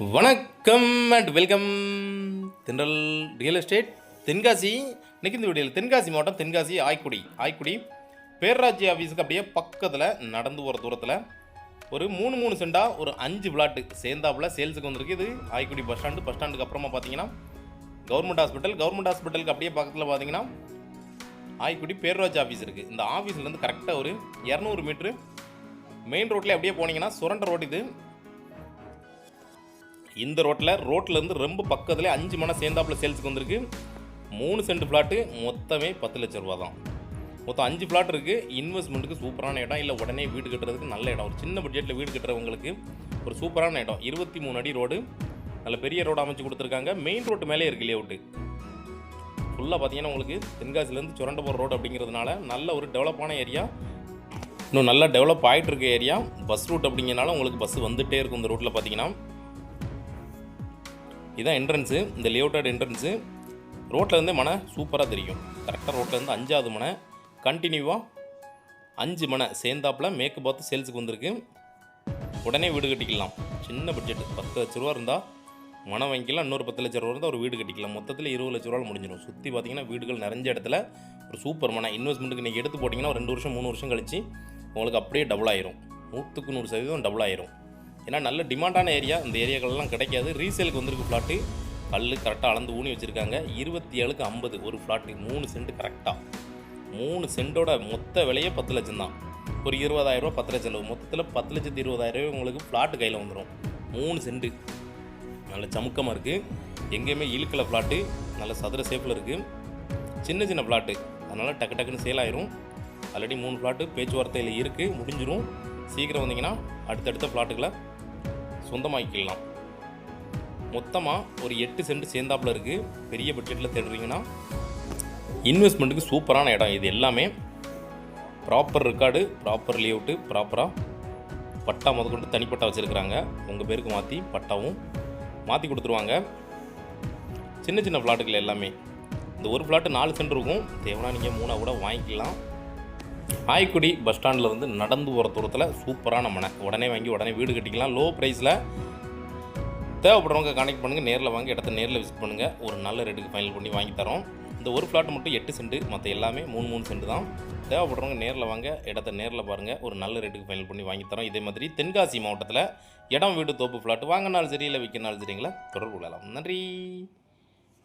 வணக்கம் and welcome Thendral real estate Tenkasi இன்னைக்கு இந்த வீடியோவில் தென்காசி மாவட்டம் தென்காசி ஆய்க்குடி ஆய்க்குடி பேரூராட்சி ஆஃபீஸுக்கு அப்படியே பக்கத்தில் நடந்து போகிற தூரத்தில் ஒரு மூணு மூணு சென்டா ஒரு அஞ்சு பிளாட்டு சேர்ந்தாப்புல சேல்ஸுக்கு வந்திருக்கு. இது ஆய்க்குடி பஸ் ஸ்டாண்டு பஸ் ஸ்டாண்டுக்கு அப்புறமா பார்த்தீங்கன்னா கவர்மெண்ட் ஹாஸ்பிட்டல் கவர்மெண்ட் ஹாஸ்பிட்டலுக்கு அப்படியே பக்கத்தில் பார்த்தீங்கன்னா ஆய்க்குடி பேரூராட்சி ஆஃபீஸ் இருக்குது இந்த ஆஃபீஸ்லேருந்து கரெக்டாக ஒரு இரநூறு மீட்ரு மெயின் ரோட்டில் அப்படியே போனீங்கன்னா சுரண்ட ரோடு இது. இந்த ரோட்டில் ரோட்டிலேருந்து ரொம்ப பக்கத்துலேயே அஞ்சு மணி சேர்ந்தாப்புல சேல்ஸுக்கு வந்திருக்கு. மூணு சென்ட் ஃப்ளாட்டு மொத்தமே பத்து லட்ச ரூபா தான் மொத்தம் அஞ்சு ஃப்ளாட் இருக்குது இன்வெஸ்ட்மெண்ட்டுக்கு சூப்பரான இடம். இல்லை உடனே வீடு கட்டுறதுக்கு நல்ல இடம். ஒரு சின்ன பட்ஜெட்டில் வீடு கட்டுறவங்களுக்கு ஒரு சூப்பரான இடம். இருபத்தி மூணு அடி ரோடு. நல்ல பெரிய ரோடு அமைச்சு கொடுத்துருக்காங்க. மெயின் ரோட்டு மேலே இருக்கு லேஅவுட்டு ஃபுல்லாக பார்த்தீங்கன்னா உங்களுக்கு தென்காசிலேருந்து சுரண்ட போகிற ரோடு அப்படிங்கிறதுனால நல்ல ஒரு டெவலப்பான ஏரியா இன்னும் நல்லா டெவலப் ஆகிட்டு இருக்க ஏரியா பஸ் ரூட் அப்படிங்கிறனால உங்களுக்கு பஸ் வந்துகிட்டே இருக்கும் இந்த ரூட்டில் பார்த்தீங்கன்னா இதுதான் என்ட்ரன்ஸு இந்த லேஅவுட்டட் என்ட்ரன்ஸு ரோட்டில் இருந்தே மனை சூப்பராக தெரியும். கரெக்டாக ரோட்டில் இருந்து அஞ்சாவது மனை கண்டினியூவாக அஞ்சு மனை சேர்ந்தாப்புல மேற்கு பார்த்து சேல்ஸுக்கு வந்திருக்கு. உடனே வீடு கட்டிக்கலாம். சின்ன பட்ஜெட் பத்து லட்ச ரூபா இருந்தால் மனை வாங்கிக்கலாம். இன்னொரு பத்து லட்ச ரூபா இருந்தால் ஒரு வீடு கட்டிக்கலாம். மொத்தத்தில் இருபது லட்ச ரூபாவில் முடிஞ்சிடும் சுற்றி பார்த்தீங்கன்னா வீடுகள் நிறைஞ்ச இடத்துல ஒரு சூப்பர் மனை இன்வெஸ்ட்மெண்ட்டுக்கு நீங்கள் எடுத்து போட்டிங்கன்னா ஒரு ரெண்டு வருஷம் மூணு வருஷம் கழிச்சு உங்களுக்கு அப்படியே டபுள் ஆயிரும். நூற்றுக்கு நூறு சதவீதம் டபுள் ஆயிரும். ஏன்னா நல்ல டிமாண்டான ஏரியா இந்த ஏரியாக்கள்லாம் கிடைக்காது. ரீசேலுக்கு வந்திருக்கு ஃப்ளாட்டு கல் கரெக்டாக அளந்து ஊனி வச்சுருக்காங்க. இருபத்தி ஏழுக்கு ஐம்பது ஒரு ஃப்ளாட்டு மூணு சென்ட் கரெக்டாக மூணு சென்ட்டோட மொத்த விலையே பத்து லட்சம் தான். ஒரு இருபதாயிரரூவா பத்து லட்சம் செலவு மொத்தத்தில் பத்து லட்சத்து இருபதாயிரம் உங்களுக்கு ஃப்ளாட்டு கையில் வந்துடும் மூணு சென்ட்டு நல்ல சமுக்கமாக இருக்குது எங்கேயுமே இழுக்கலை ஃப்ளாட்டு. நல்ல சதுர சேஃபில் இருக்குது சின்ன சின்ன ஃப்ளாட்டு. அதனால் டக்கு டக்குன்னு சேல் ஆயிரும். ஆல்ரெடி மூணு ஃப்ளாட்டு பேச்சுவார்த்தையில் இருக்குது முடிஞ்சிடும் சீக்கிரம் வந்தீங்கன்னா அடுத்தடுத்த ஃப்ளாட்டுகளை சொந்தமாக்கிக்கலாம் மொத்தமாக ஒரு எட்டு சென்ட் சேர்ந்தாப்புல இருக்குது பெரிய பட்ஜெட்டில் தேடுறீங்கன்னா இன்வெஸ்ட்மெண்ட்டுக்கு சூப்பரான இடம். இது எல்லாமே ப்ராப்பர் ரெக்கார்டு ப்ராப்பர் லேஅவுட்டு ப்ராப்பராக பட்டா முதற்கொண்டு தனிப்பட்டா வச்சுருக்குறாங்க. உங்கள் பேருக்கு மாற்றி பட்டாவும் மாற்றி கொடுத்துருவாங்க. சின்ன சின்ன ஃப்ளாட்டுகள் எல்லாமே. இந்த ஒரு ஃப்ளாட்டு நாலு சென்ட் இருக்கும். தேவைன்னா நீங்கள் மூணாக கூட வாங்கிக்கலாம். ஆய்க்குடி பஸ் ஸ்டாண்டில் வந்து நடந்து போகிற தூரத்தில் சூப்பரான மனை. உடனே வாங்கி உடனே வீடு கட்டிக்கலாம். லோ ப்ரைஸில் தேவைப்படுறவங்க கனெக்ட் பண்ணுங்கள் நேரில் வாங்கி இடத்த நேரில் விசிட் பண்ணுங்கள் ஒரு நல்ல ரேட்டுக்கு ஃபைனல் பண்ணி வாங்கி தரோம். இந்த ஒரு ஃப்ளாட் மட்டும் எட்டு சென்ட்டு மற்ற எல்லாமே மூணு மூணு சென்ட் தான். தேவைப்படுறவங்க நேரில் வாங்க இடத்த நேரில் பாருங்கள் ஒரு நல்ல ரேட்டுக்கு ஃபைனல் பண்ணி வாங்கி தரோம். இதே மாதிரி தென்காசி மாவட்டத்தில் இடம் வீடு தோப்பு ஃப்ளாட் வாங்கினாலும் சரி இல்லை விற்கினாலும் சரிங்களா தொடர்பு கொள்ளலாம். நன்றி.